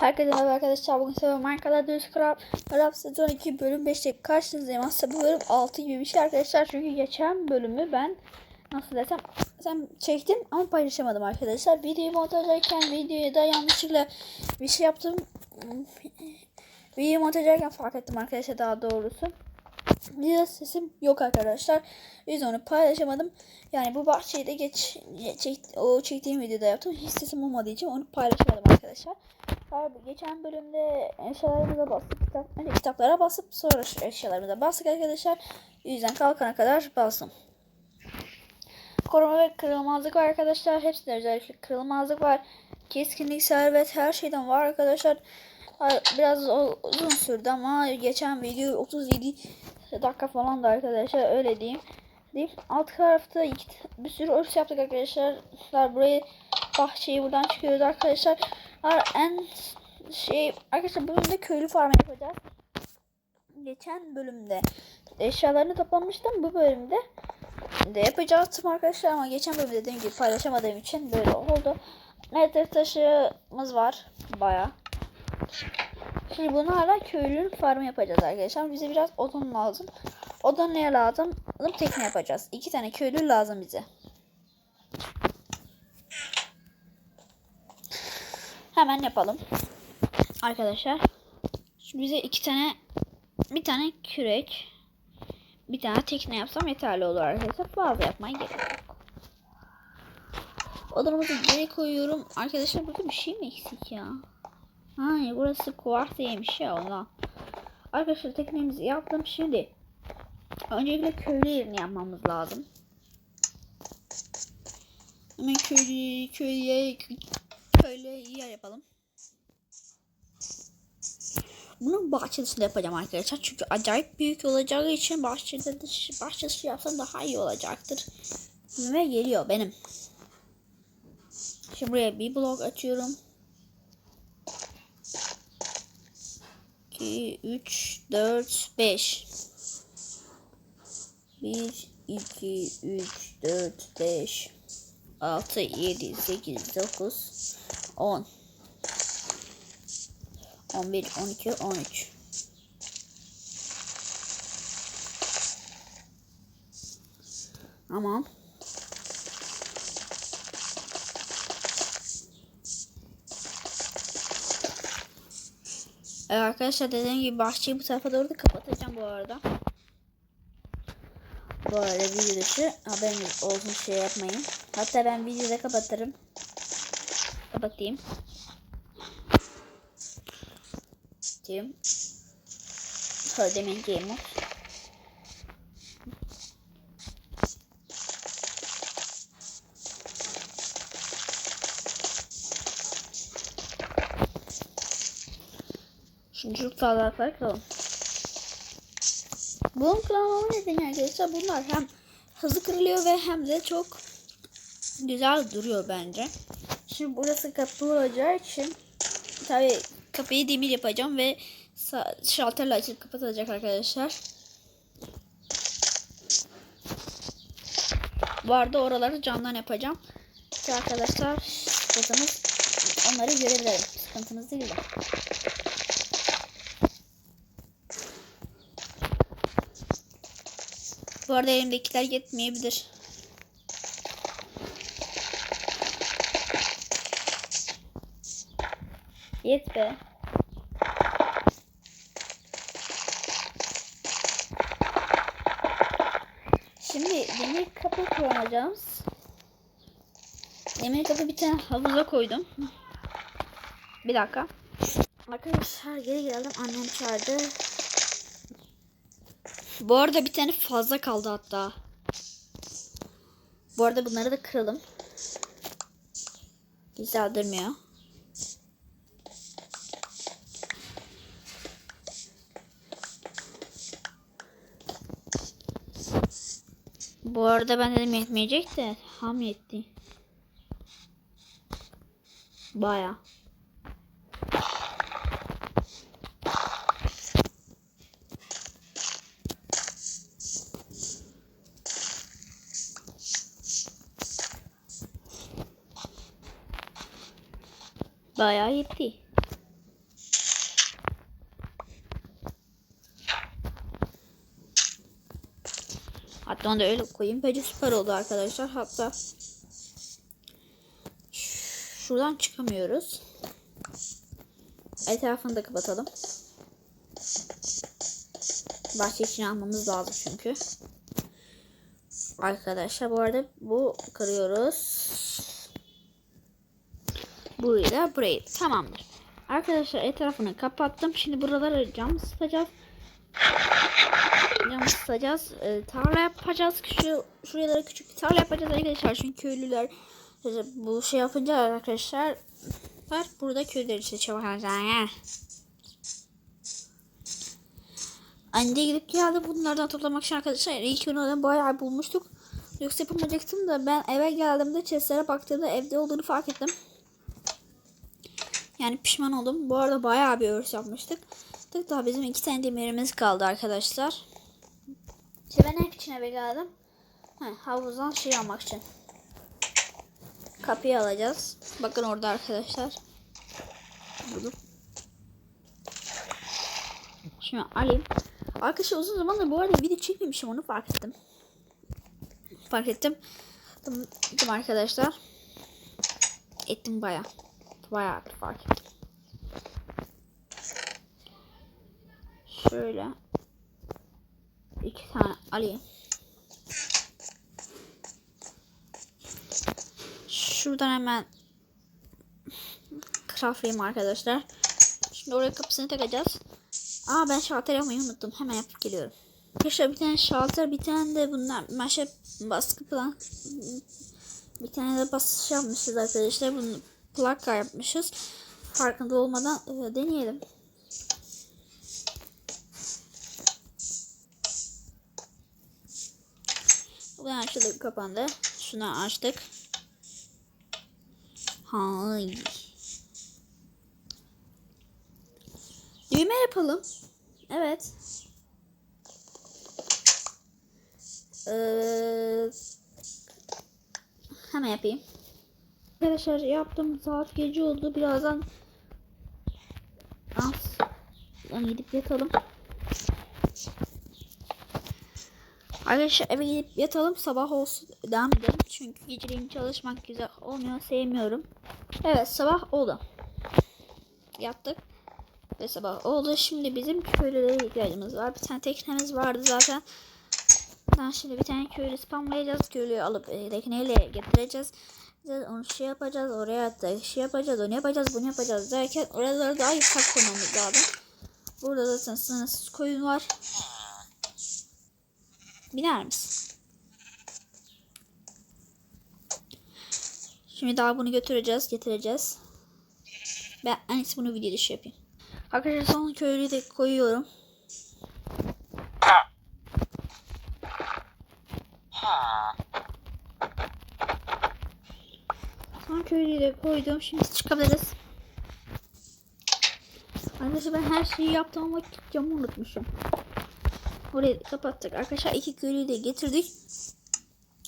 Herkese merhaba arkadaşlar. Bugün size Minecraft Düz Craft Craft sezon 2 bölüm 5'te karşınızdayım. Aslında bu bölüm 6 gibi bir şey arkadaşlar. Çünkü geçen bölümü ben nasıl desem sen çektim ama paylaşamadım arkadaşlar. Videoyu montajlarken videoya da yanlışlıkla bir şey yaptım. Videoyu montajlarken fark ettim arkadaşlar daha doğrusu. Video sesim yok arkadaşlar. Yüzden onu paylaşamadım. Yani bu bahçeyi de geç, çek, o çektiğim videoda yaptım. Hiç sesim olmadığı için onu paylaşamadım arkadaşlar. Abi geçen bölümde eşyalarımıza bastık. Kitap, önce kitaplara basıp sonra eşyalarımıza bastık arkadaşlar. Yüzden kalkana kadar bastım. Koruma ve kırılmazlık var arkadaşlar. Hepsinde özellikle kırılmazlık var. Keskinlik, servet her şeyden var arkadaşlar. Biraz uzun sürdü ama geçen video 37 dakika falan da arkadaşlar öyle diyeyim. Deyip alt tarafta iki, bir sürü örs yaptık arkadaşlar. Burayı bahçeyi buradan çıkıyoruz arkadaşlar. En şey arkadaşlar bölümde köylü farm yapacağız. Geçen bölümde eşyalarını toplamıştım. Bu bölümde de yapacaktım arkadaşlar ama geçen bölümde dediğim gibi paylaşamadığım için böyle oldu. Metre taşımız var baya. Şimdi bunlarla köylünün farmı yapacağız arkadaşlar. Bize biraz odun lazım. Odun neye lazım? Tekne yapacağız. İki tane köylü lazım bize. Hemen yapalım. Arkadaşlar. Şimdi bize iki tane bir tane kürek bir tane tekne yapsam yeterli olur arkadaşlar. Fazla yapmaya gerek yok. Odamızı geri koyuyorum. Arkadaşlar burada bir şey mi eksik ya? Hayır burası kuartıymış ya ondan. Arkadaşlar teknemizi yaptım. Şimdi öncelikle köylü yerini yapmamız lazım. Hemen köylü köylüye köylü yer yapalım. Bunu bahçe dışında yapacağım arkadaşlar. Çünkü acayip büyük olacağı için bahçede dış, bahçe dışı yapsam daha iyi olacaktır. Ve geliyor benim. Şimdi buraya bir blok açıyorum. 2, 3, 4, 5. 1, 2, 3, 4, 5. 6, 7, 8, 9, 10. 11, 12, 13. Tamam. Evet arkadaşlar dediğim gibi bahçeyi bu tarafa doğru da kapatacağım bu arada. Arada video dışı haberiniz olsun şey yapmayın. Hatta ben videoda kapatırım. Kapatayım. Diyeyim. Söylemeyin game mode. Şimdi şu sağlıklar kıralım. Bunun kırılmama nedeni arkadaşlar bunlar hem hızlı kırılıyor ve hem de çok güzel duruyor bence. Şimdi burası kapalı olacağı için tabi kapıyı demir yapacağım ve şalterle açıp kapatılacak arkadaşlar. Bu arada oraları camdan yapacağım. İşte arkadaşlar sıkıntımız onları görebilirim. Sıkıntımız değil de. Bu arada elimdekiler yetmeyebilir. Yet be. Şimdi demir kapı kullanacağız. Demir kapı bir tane havuza koydum. Bir dakika. Arkadaşlar geri geldim. Annem çağırdı. Bu arada bir tane fazla kaldı hatta. Bu arada bunları da kıralım. Güzel durmuyor. Bu arada ben dedim yetmeyecek de ham yetti. Baya. Bayağı yetti. Hatta onu da öyle koyayım. Bence süper oldu arkadaşlar. Hatta şuradan çıkamıyoruz. Etrafını da kapatalım. Bahçe için almamız lazım çünkü. Arkadaşlar bu arada bu kırıyoruz. Burayı da burayı. Tamamdır. Arkadaşlar etrafını kapattım. Şimdi buraları cam ısıtacağız. Cam ısıtacağız. Ee, tarla yapacağız. Şu, şuralara küçük bir tarla yapacağız arkadaşlar. Çünkü köylüler işte bu şey yapınca arkadaşlar var. Burada köylüler işte çalışacak. Anne gidip geldi bunlardan toplamak için arkadaşlar. İlk gün bayağı bulmuştuk. Yoksa yapamayacaktım da ben eve geldiğimde chestlere baktığımda evde olduğunu fark ettim. Yani pişman oldum. Bu arada bayağı bir örs yapmıştık. Tık daha bizim iki tane demirimiz kaldı arkadaşlar. İşte ben hep için eve geldim. Ha, havuzdan şey almak için. Kapıyı alacağız. Bakın orada arkadaşlar. Buldum. Şimdi alayım. Arkadaşlar uzun zamandır bu arada video çekmemişim onu fark ettim. Fark ettim. Ettim arkadaşlar. Ettim baya. Baya fark. Şöyle. iki tane alayım. Şuradan hemen craftlayayım arkadaşlar. Şimdi oraya kapısını takacağız. Aa ben şalter yapmayı unuttum. Hemen yapıp geliyorum. Arkadaşlar bir tane şalter bir tane de bunlar maşa baskı plan bir tane de baskı yapmışız arkadaşlar. Bunu plaka yapmışız. Farkında olmadan e, deneyelim. Bu açıldı kapandı. Şunu açtık. Hay. Düğme yapalım. Evet. Ee, hemen yapayım. Arkadaşlar yaptım. Saat gece oldu. Birazdan az yani gidip yatalım. Arkadaşlar eve gidip yatalım. Sabah olsun devam edelim. Çünkü geceleyin çalışmak güzel olmuyor. Sevmiyorum. Evet sabah oldu. Yattık. Ve sabah oldu. Şimdi bizim köylülere ihtiyacımız var. Bir tane teknemiz vardı zaten. Ben şimdi bir tane köylü spamlayacağız. Köylüyü alıp e, tekneyle getireceğiz. Onu şey yapacağız. Oraya da şey yapacağız. Onu yapacağız. Bunu yapacağız derken oraları daha yüksek koymamız lazım. Burada zaten sınırsız koyun var. Biner misin? Şimdi daha bunu götüreceğiz. Getireceğiz. Ben en iyisi bunu video dışı yapayım. Arkadaşlar son köylüyü de koyuyorum. Son köylüyü de koydum. Şimdi çıkabiliriz. Arkadaşlar ben her şeyi yaptım ama camı unutmuşum. Burayı kapattık. Arkadaşlar iki köylüyü de getirdik.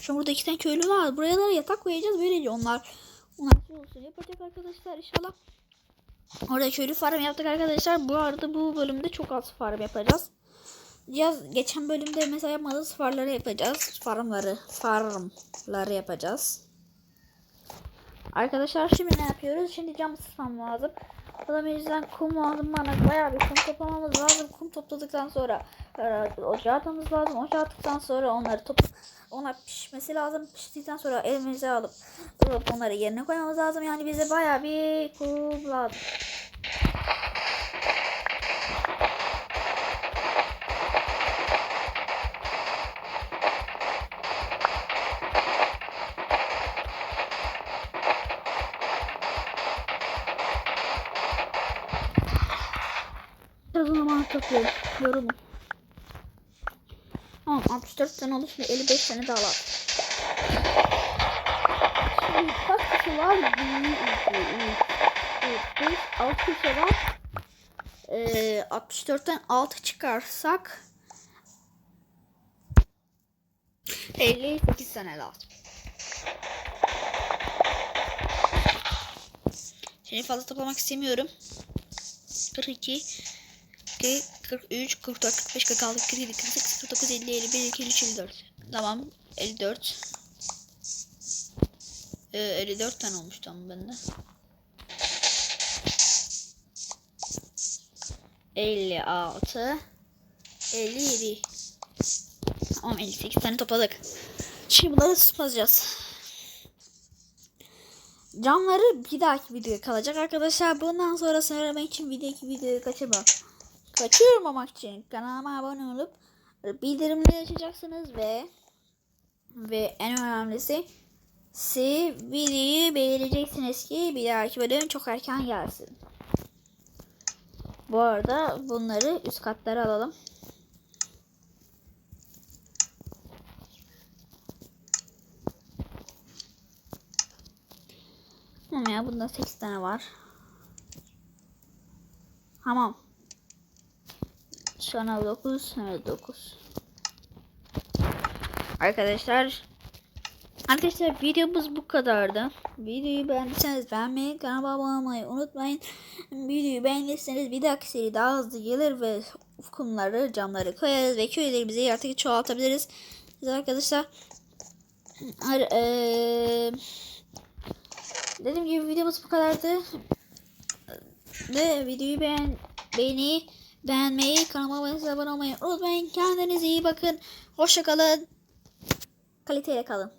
Şu burada iki tane köylü var. Buralara yatak koyacağız. Böylece onlar onlar şey olsun yapacak arkadaşlar inşallah. Orada köylü farm yaptık arkadaşlar. Bu arada bu bölümde çok az farm yapacağız. Yaz, geçen bölümde mesela yapmadığımız farmları yapacağız. Farmları, farmları yapacağız. Arkadaşlar şimdi ne yapıyoruz? Şimdi cam ısıtmam lazım. Adam yüzden kum lazım bana. Bayağı bir kum toplamamız lazım. Kum topladıktan sonra e, ocağa atmamız lazım. Ocağa attıktan sonra onları top onlar pişmesi lazım. Piştikten sonra elimize alıp onları yerine koymamız lazım. Yani bize bayağı bir kum lazım. Topluyorum. Yoruldum. Tamam 64 tane oldu şimdi 55 tane daha var. Şimdi kaç kişi var? 1, 2, 3, 4, 5, 6 kişi var. Ee, 64'ten 6 çıkarsak 58 tane lazım. Seni fazla toplamak istemiyorum. 42 42, 43, 44, 45, 46, 47, 48, 49, 50, 51, 52, 54. Tamam. 54. Ee, 54 tane olmuş tamam bende. 56 57 Tamam 58 tane topladık. Şimdi bunları tutmayacağız. Camları bir dahaki videoya kalacak arkadaşlar. Bundan sonrasını öğrenmek için videodaki videoyu kaçırma. Kaçırmamak için kanalıma abone olup bildirimleri açacaksınız ve ve en önemlisi si videoyu beğeneceksiniz ki bir dahaki bölüm çok erken gelsin. Bu arada bunları üst katlara alalım. Tamam ya bunda 8 tane var. Tamam. An 9. Evet 9. Arkadaşlar Arkadaşlar videomuz bu kadardı. Videoyu beğendiyseniz beğenmeyi, kanalıma abone olmayı unutmayın. Videoyu beğendiyseniz bir dahaki seri daha hızlı gelir ve kumları, camları koyarız ve köylerimizi artık çoğaltabiliriz. Biz arkadaşlar ar- eee dediğim gibi videomuz bu kadardı. Ve videoyu beğen beğeni beğenmeyi, kanalıma abone olmayı unutmayın. Kendinize iyi bakın. Hoşça kalın. Kaliteye kalın.